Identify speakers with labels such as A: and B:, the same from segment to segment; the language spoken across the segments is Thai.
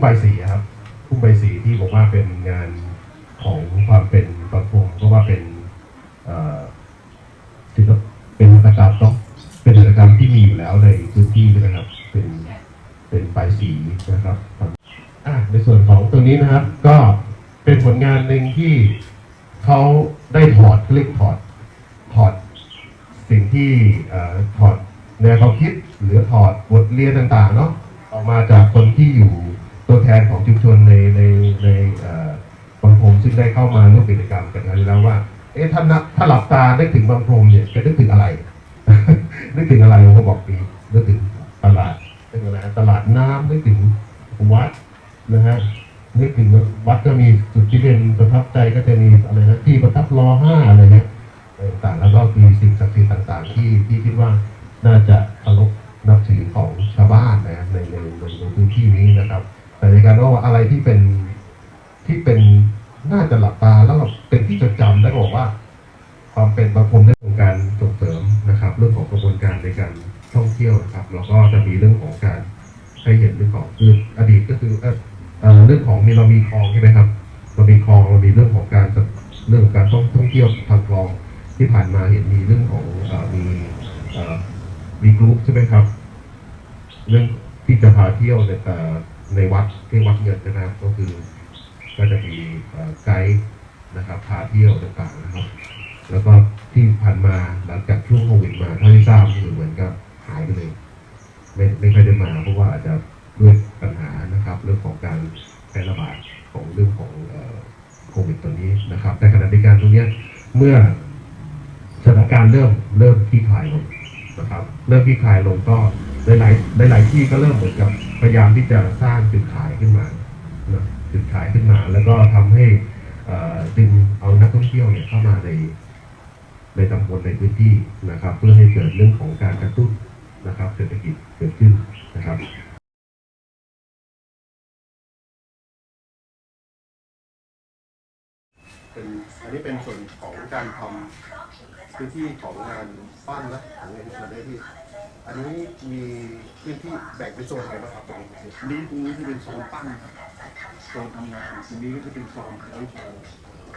A: ใบสีครับทุ่งใบสีที่บอกว่าเป็นงานของความเป็นประพงเพราะว่าเป็นเอ่อศิลปเป็นหัตถกรรมต้องเป็นหัตถกรรมที่มีอยู่แล้วในพื้นที่นะครับ เป็นเป็นใบสีนะครับในส่วนของตรงนี้นะครับ ก็เป็นผลงานหนึ่งที่เขาได้ถอดเขาเรียกถอดถอดสิ่งที่ถอดแนวความคิดหรือถอดบทเรียนต่าง ๆ เนาะออกมาจากคนที่อยู่ ตัวแทนของชุมชนในในในบางพรมซึ่งได้เข้ามาร่วมกิจกรรมกันนั้นแล้วว่า เอ๊ะถ้านับถ้าหลับตาได้ถึงบางพรมเนี่ยจะนึกถึงอะไรนึกถึงอะไรผมก็บอกดีนึกถึงตลาดนึกถึงอะไรตลาดน้ำนึกถึงวัดนะฮะนึกถึงวัดก็มีจุดที่เป็นประทับใจก็จะมีอะไรนะที่ประทับรอห้าอะไรเนี่ยต่างๆแล้วก็มีสิ่งศักดิ์สิทธิ์ต่างๆ ที่ที่คิดว่าน่าจะเคารพนับถือของชาวบ้านนะในในในพื้นที่นี้นะครับ แต่ในการว่าอะไรที่เป็นที่เป็นน่าจะหลับตาแล้วเป็นที่จดจำและบอกว่า ความเป็นประพรมในองค์การส่งเสริมนะครับ เรื่องของกระบวนการในการท่องเที่ยวนะครับแล้วก็จะมีเรื่องของการให้เห็นเรื่องของคืออดีตก็คือเออเรื่องของมีเรามีคลองใช่ไหมครับเรามีคลองเรามีเรื่องของการเรื่องของการท่องท่องเที่ยวทางคลองที่ผ่านมาเห็นมีเรื่องของมีมีกรุ๊ปใช่ไหมครับ เรื่องที่จะพาเที่ยวในเอ่ ในวัดที่วัดเงินนะครับก็คือก็จะมีไกด์นะครับพาเที่ยวต่างๆนะครับ แล้วก็ที่ผ่านมาหลังจากช่วงโควิดมาเท่าที่ทราบคือเหมือนกับหายไปเลยไม่ไม่ค่อยได้มาเพราะว่าอาจจะด้วยปัญหานะครับ เรื่องของการแพร่ระบาดของเรื่องของโควิดตัวนี้นะครับ แต่ขณะเดียวกันตรงนี้เมื่อสถานการณ์เริ่มเริ่มคลี่คลายลงนะครับ เริ่มคลี่คลายลงก็ หลายหลายๆหลายที่ก็เริ่มเหมือนกับพยายามที่จะสร้างจุดขายขึ้นมาจุดขายขึ้นมา แล้วก็ทำให้เออดึงเอานักท่องเที่ยวเนี่ยเข้ามาในในตำบลในพื้นที่นะครับ เพื่อให้เกิดเรื่องของการกระตุ้นนะครับ เศรษฐกิจเกิดขึ้นนะครับเป็นอันนี้เป็นส่วนของการทำพื้นที่ของงานปั้นนะของงานส่วนได้ที่ อันนี้มีพื้นที่แบ่งเป็นโซนอะไงบ้างครับตรงนี้
B: นี่ตรงนี้จะเป็นโซนปั้นครับโซนทำงานตรงนี้ก็จะเป็นโซนไว้โชว์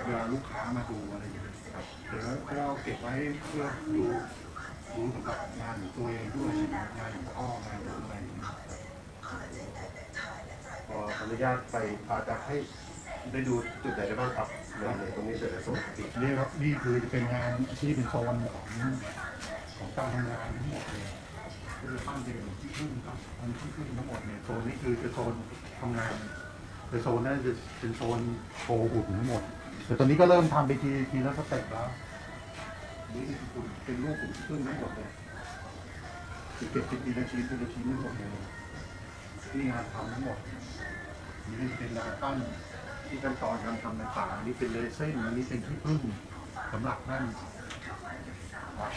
B: เวลาลูกค้ามาดูอะไรอย่างเงี้ยครับเดี๋ยวเราเก็บไว้เพื่อดูดูสำหรับงานของตัวเองด้วยงานของพ่องานของอะไรอย่างเงี้ย
A: ขออนุญาตไปอาจจะให้ได้ดูจุดไหนได้บ้างครับในในตรงนี้เดี๋ยวจะส่งติ
B: นี่ครับนี่คือจะเป็นงานที่เป็นโซนของของการทำงานทั้งหมดเลย คือปั้นเป็นที่ขึ้นครับอันที่ขึ้นทั้งหมดเนี่ยโซนนี้คือจะโซนทำงานแต่โซนนั้นจะเป็นโซนโชว์หุ่นทั้งหมด แต่ตอนนี้ก็เริ่มทำไปทีทีละสเต็ปแล้วนี่คือหุ่นเป็นรูปหุ่นขึ้นทั้งหมดเลยเก็บเป็นทีละชิ้นทีละชิ้นทั้งหมดเลยที่งานทำทั้งหมดนี่เป็นงานปั้นที่ขั้นตอนการทำต่างๆอันนี่เป็นเลเส้นอันนี้เป็นที่พึ่งสำหรับนั่นครับ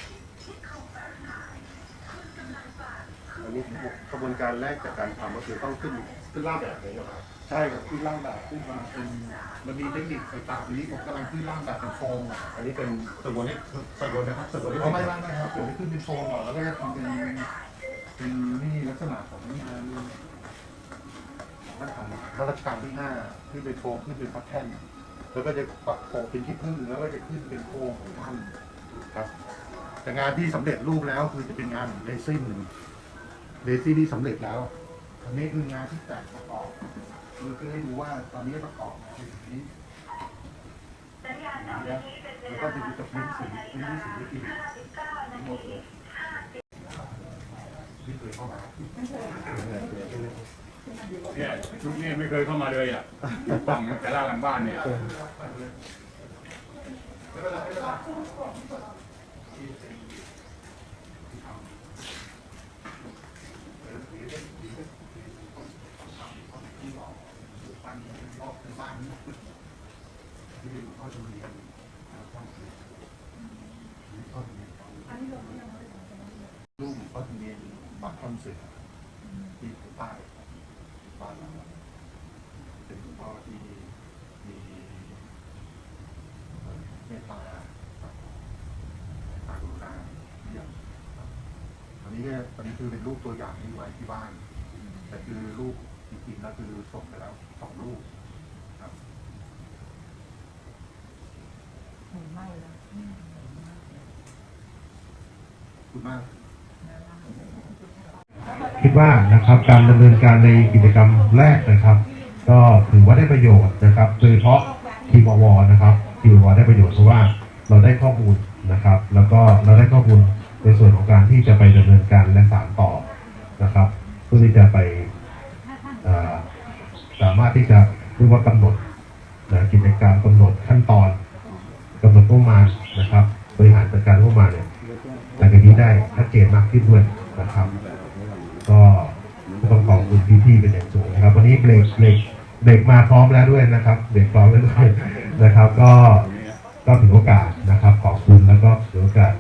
A: อั นนี้กระบวนการแรกจากการทำก็คือต้องขึ้นขึ้นร่างแบบนี้นะครับ
B: ใช่ครับขึ้นร่างแบบขึ้นมาเป็นมันมีเทคนิคต่างๆอันนี้ผมกำลังขึ้นร่างแบบเป็นโฟมอะ
A: อันนี้เป็นกระบวนการกระบวนนะครับกระบวน
B: เอาไม่
A: การ
B: ไม่ไม่ครับเดี๋ยวขึ้นเป็นโฟมก่อนแล้วก็จะทำเป็นเป็นนี่ลักษณะของงานรัชกาลรัชกาลที่ห้าขึ้นเป็นโฟมขึ้นเป็นพัดแท่นแล้วก็จะปักโฟมเป็นที่พึ่งแล้วก็จะขึ้นเป็นโครงของท่านครับ แต่งานที่สำเร็จรูปแล้วคือจะเป็นงานเรซิน เรซินี่สำเร็จแล้วอันนี้คืองานที่แตกประกอบคือเพื่อให้ดูว่าตอนนี้ประกอบเป็นอย่างนี้แล้วก็จะมีกับพื้นสีพื้นที่สีที่ทั้งหมดเลยไม่เคยเข้ามา
C: เนี่ยชุดนี้ไม่เคยเข้ามาเลยอะฝั่งแต่ละหลังบ้านเนี่ย
B: ที่เป็นพ่อชมเรียน ลูกพ่อชมเรียนปักท่อนเสือที่ใต้บ้านเราเป็นพ่อที่มีเมตตาตากรุณาเยี่ยมอันนี้ก็อันนี้คือเป็นรูปตัวอย่างที่ไว้ที่บ้าน แต่คือรูปจริงๆแล้วคือส่งไปแล้วสองลูกครับ
D: ไม่แล้ว
B: ขอบคุณมาก
A: คิดว่านะครับการดำเนินการในกิจกรรมแรกนะครับ ก็ถือว่าได้ประโยชน์นะครับโดยเฉพาะทีมวอนะครับทีมวอได้ประโยชน์เพราะว่าเราได้ข้อมูลนะครับ แล้วก็เราได้ข้อมูลในส่วนของการที่จะไปดำเนินการและสานต่อนะครับเพื่อที่จะไปสามารถที่จะเรียกว่ากำหนดนะกิจกรรมกำหนดขั้นตอนกำหนดงบประมาณนะครับ บริหารจัดการงบประมาณเนี่ยหลังจากนี้ได้ชัดเจนมากขึ้นด้วยนะครับ ก็ต้องขอบคุณพี่ๆเป็นอย่างสูงนะครับ วันนี้เบรกเบรกเบรกมาพร้อมแล้วด้วยนะครับเบรกพร้อมแล้วด้วยนะครับ ก็ก็ถือโอกาสนะครับ ขอบคุณแล้วก็ถือโอกาส